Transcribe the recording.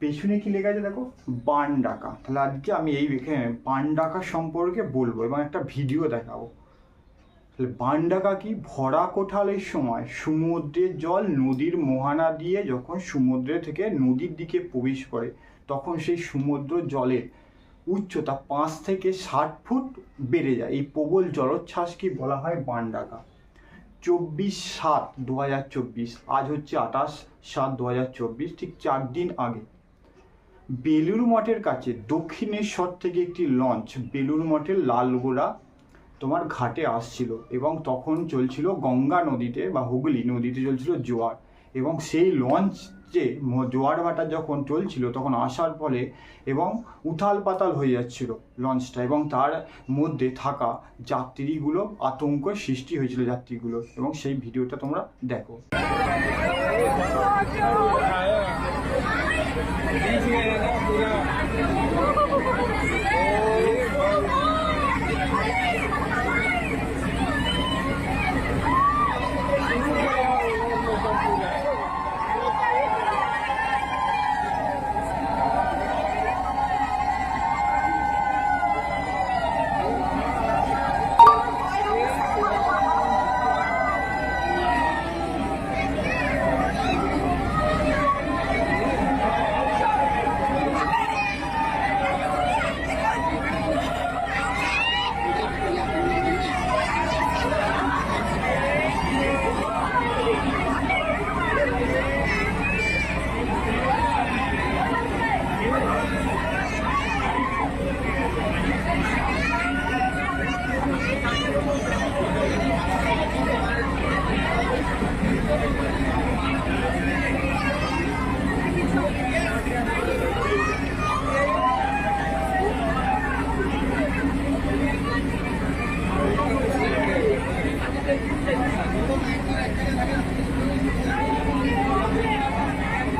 পেছনে কি লেখা আছে দেখো? বান ডাকা তাহলে আজকে আমি এই বান ডাকা সম্পর্কে বলব এবং একটা ভিডিও দেখাবো। তাহলে বান ডাকা কি? ভরা কোঠালের সময় সমুদ্রের জল নদীর মোহানা দিয়ে যখন সমুদ্রে থেকে নদীর দিকে প্রবেশ করে, তখন সেই সমুদ্র জলের উচ্চতা পাঁচ থেকে ষাট ফুট বেড়ে যায়। এই প্রবল জলোচ্ছ্বাসকে বলা হয় বান ডাকা চব্বিশ সাত দু হাজার চব্বিশ। আজ হচ্ছে আঠাশ সাত দু হাজার চব্বিশ, ঠিক চার দিন আগে। বেলুর মঠের কাছে দক্ষিণেশ্বর থেকে একটি লঞ্চ বেলুর মঠের লালগোড়া তোমার ঘাটে আসছিল এবং তখন চলছিল গঙ্গা নদীতে বা হুগলি নদীতে চলছিল জোয়ার এবং সেই লঞ্চ যে জোয়ার ভাটা যখন চলছিল তখন আসার ফলে এবং উথাল পাতাল হয়ে যাচ্ছিল লঞ্চটা এবং তার মধ্যে থাকা যাত্রীগুলো আতঙ্ক সৃষ্টি হয়েছিল যাত্রীগুলো এবং সেই ভিডিওটা তোমরা দেখো।